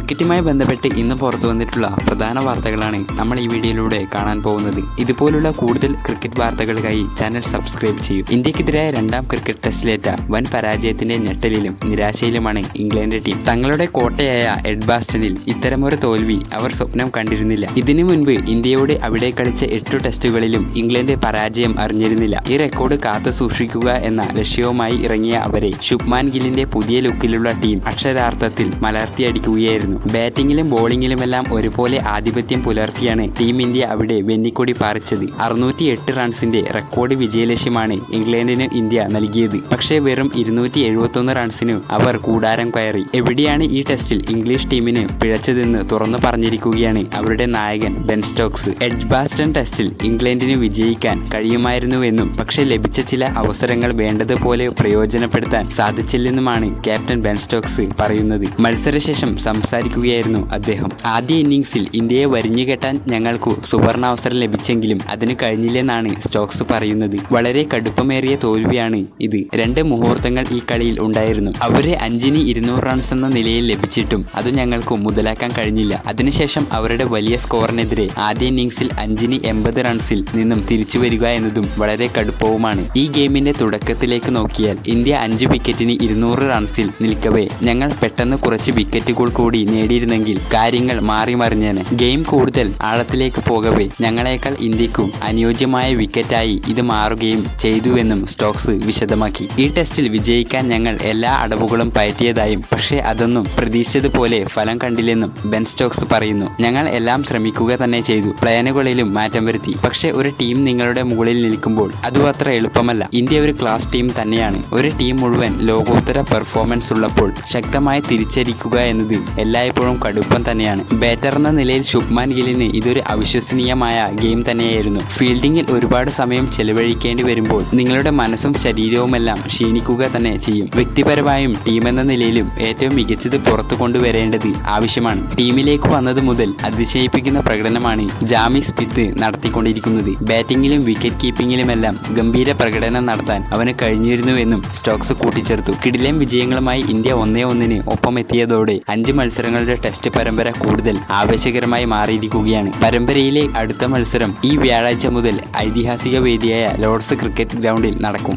ക്രിക്കറ്റുമായി ബന്ധപ്പെട്ട് ഇന്ന് പുറത്തു വന്നിട്ടുള്ള പ്രധാന വാർത്തകളാണ് നമ്മൾ ഈ വീഡിയോയിലൂടെ കാണാൻ പോകുന്നത്. ഇതുപോലുള്ള കൂടുതൽ ക്രിക്കറ്റ് വാർത്തകൾക്കായി ചാനൽ സബ്സ്ക്രൈബ് ചെയ്യൂ. ഇന്ത്യക്കെതിരായ രണ്ടാം ക്രിക്കറ്റ് ടെസ്റ്റിലേറ്റ വൻ പരാജയത്തിന്റെ ഞെട്ടലിലും നിരാശയിലുമാണ് ഇംഗ്ലണ്ട് ടീം. തങ്ങളുടെ കോട്ടയായ എഡ്ബാസ്റ്റനിൽ ഇത്തരമൊരു തോൽവി അവർ സ്വപ്നം കണ്ടിരുന്നില്ല. ഇതിനു മുൻപ് ഇന്ത്യയോട് അവിടെ കളിച്ച എട്ടു ടെസ്റ്റുകളിലും ഇംഗ്ലണ്ട് പരാജയം അറിഞ്ഞിരുന്നില്ല. ഈ റെക്കോർഡ് കാത്തു സൂക്ഷിക്കുക എന്ന ലക്ഷ്യവുമായി ഇറങ്ങിയ അവരെ ശുഭ്മാൻ ഗില്ലിന്റെ പുതിയ ലുക്കിലുള്ള ടീം അക്ഷരാർത്ഥത്തിൽ മലർത്തിയടിക്കുകയായിരുന്നു. ബാറ്റിംഗിലും ബോളിംഗിലുമെല്ലാം ഒരുപോലെ ആധിപത്യം പുലർത്തിയാണ് ടീം ഇന്ത്യ അവിടെ വെന്നിക്കൊടി പാറിച്ചത്. അറുന്നൂറ്റി എട്ട് റൺസിന്റെ റെക്കോർഡ് വിജയലക്ഷ്യമാണ് ഇംഗ്ലണ്ടിന് ഇന്ത്യ നൽകിയത്. പക്ഷേ വെറും ഇരുന്നൂറ്റി എഴുപത്തൊന്ന് റൺസിനു അവർ കൂടാരം കയറി. എവിടെയാണ് ഈ ടെസ്റ്റിൽ ഇംഗ്ലീഷ് ടീമിന് പിഴച്ചതെന്ന് തുറന്നു പറഞ്ഞിരിക്കുകയാണ് അവരുടെ നായകൻ ബെൻ സ്റ്റോക്സ്. എഡ്ജ്ബാസ്റ്റൺ ടെസ്റ്റിൽ ഇംഗ്ലണ്ടിന് വിജയിക്കാൻ കഴിയുമായിരുന്നുവെന്നും പക്ഷേ ലഭിച്ച ചില അവസരങ്ങൾ വേണ്ടതുപോലെ പ്രയോജനപ്പെടുത്താൻ സാധിച്ചില്ലെന്നുമാണ് ക്യാപ്റ്റൻ ബെൻ സ്റ്റോക്സ് പറയുന്നത്. മത്സരശേഷം സംസാരിക്കുകയായിരുന്നു അദ്ദേഹം. ആദ്യ ഇന്നിംഗ്സിൽ ഇന്ത്യയെ വരിഞ്ഞുകെട്ടാൻ ഞങ്ങൾക്ക് സുവർണാവസരം ലഭിച്ചെങ്കിലും അതിന് കഴിഞ്ഞില്ലെന്നാണ് സ്റ്റോക്സ് പറയുന്നത്. വളരെ കടുപ്പമേറിയ തോൽവിയാണ് ഇത്. രണ്ട് മുഹൂർത്തങ്ങൾ ഈ കളിയിൽ ഉണ്ടായിരുന്നു. അവരെ അഞ്ചിന് ഇരുന്നൂറ് റൺസ് എന്ന നിലയിൽ ലഭിച്ചിട്ടും അത് ഞങ്ങൾക്ക് മുതലാക്കാൻ കഴിഞ്ഞില്ല. അതിനുശേഷം അവരുടെ വലിയ സ്കോറിനെതിരെ ആദ്യ ഇന്നിംഗ്സിൽ അഞ്ചിന് എൺപത് റൺസിൽ നിന്നും തിരിച്ചു വരിക എന്നതും വളരെ കടുപ്പവുമാണ്. ഈ ഗെയിമിന്റെ തുടക്കത്തിലേക്ക് നോക്കിയാൽ ഇന്ത്യ അഞ്ച് വിക്കറ്റിന് ഇരുന്നൂറ് റൺസിൽ നിൽക്കവേ ഞങ്ങൾ പെട്ടെന്ന് കുറച്ച് വിക്കറ്റുകൾ കൂടി നേടിയിരുന്നെങ്കിൽ കാര്യങ്ങൾ മാറി മറിഞ്ഞേനെ ഗെയിം കൂടുതൽ ആഴത്തിലേക്ക് പോകവേ. ഞങ്ങളെക്കാൾ ഇന്ത്യക്കും അനുയോജ്യമായ വിക്കറ്റായി ഇത് മാറുകയും ചെയ്തുവെന്നും സ്റ്റോക്സ് വിശദമാക്കി. ഈ ടെസ്റ്റിൽ വിജയിക്കാൻ ഞങ്ങൾ എല്ലാ അടവുകളും പയറ്റിയതായും പക്ഷേ അതൊന്നും പ്രതീക്ഷിച്ചതുപോലെ ഫലം കണ്ടില്ലെന്നും ബെൻ സ്റ്റോക്സ് പറയുന്നു. ഞങ്ങൾ എല്ലാം ശ്രമിക്കുക തന്നെ ചെയ്തു. പ്ലാനുകളിലും മാറ്റം വരുത്തി. പക്ഷേ ഒരു ടീം നിങ്ങളുടെ മുകളിൽ നിൽക്കുമ്പോൾ അതും അത്ര എളുപ്പമല്ല. ഇന്ത്യ ഒരു ക്ലാസ് ടീം തന്നെയാണ്. ഒരു ടീം മുഴുവൻ ലോകോത്തര പെർഫോമൻസ് ഉള്ളപ്പോൾ ശക്തമായി തിരിച്ചരിക്കുക എന്നത് എല്ലായ്പ്പോഴും കടുപ്പം തന്നെയാണ്. ബാറ്റർ എന്ന നിലയിൽ ശുഭ്മാൻ ഗില്ലിന് ഇതൊരു അവിശ്വസനീയമായ ഗെയിം തന്നെയായിരുന്നു. ഫീൽഡിങ്ങിൽ ഒരുപാട് സമയം ചെലവഴിക്കേണ്ടി വരുമ്പോൾ നിങ്ങളുടെ മനസ്സും ശരീരവുമെല്ലാം ക്ഷീണിക്കുക തന്നെ ചെയ്യും. വ്യക്തിപരമായും ടീം എന്ന നിലയിലും ഏറ്റവും മികച്ചത് പുറത്തു കൊണ്ടുവരേണ്ടത് ആവശ്യമാണ്. ടീമിലേക്ക് വന്നത് മുതൽ അതിശയിപ്പിക്കുന്ന പ്രകടനമാണ് ജാമി സ്മിത്ത് നടത്തിക്കൊണ്ടിരിക്കുന്നത്. ബാറ്റിംഗിലും വിക്കറ്റ് കീപ്പിംഗിലുമെല്ലാം ഗംഭീര പ്രകടനം നടത്താൻ അവന് കഴിഞ്ഞിരുന്നുവെന്നും സ്റ്റോക്സ് കൂട്ടിച്ചേർത്തു. കിടിലം വിജയങ്ങളുമായി ഇന്ത്യ ഒന്നേ ഒന്നിന് ഒപ്പമെത്തിയതോടെ അഞ്ച് മത്സരങ്ങളുടെ ടെസ്റ്റ് പരമ്പര കൂടുതൽ ആവേശകരമായി മാറിയിരിക്കുകയാണ്. പരമ്പരയിലെ അടുത്ത മത്സരം ഈ വ്യാഴാഴ്ച മുതൽ ഐതിഹാസിക വേദിയായ ലോർഡ്സ് ക്രിക്കറ്റ് ഗ്രൗണ്ടിൽ നടക്കും.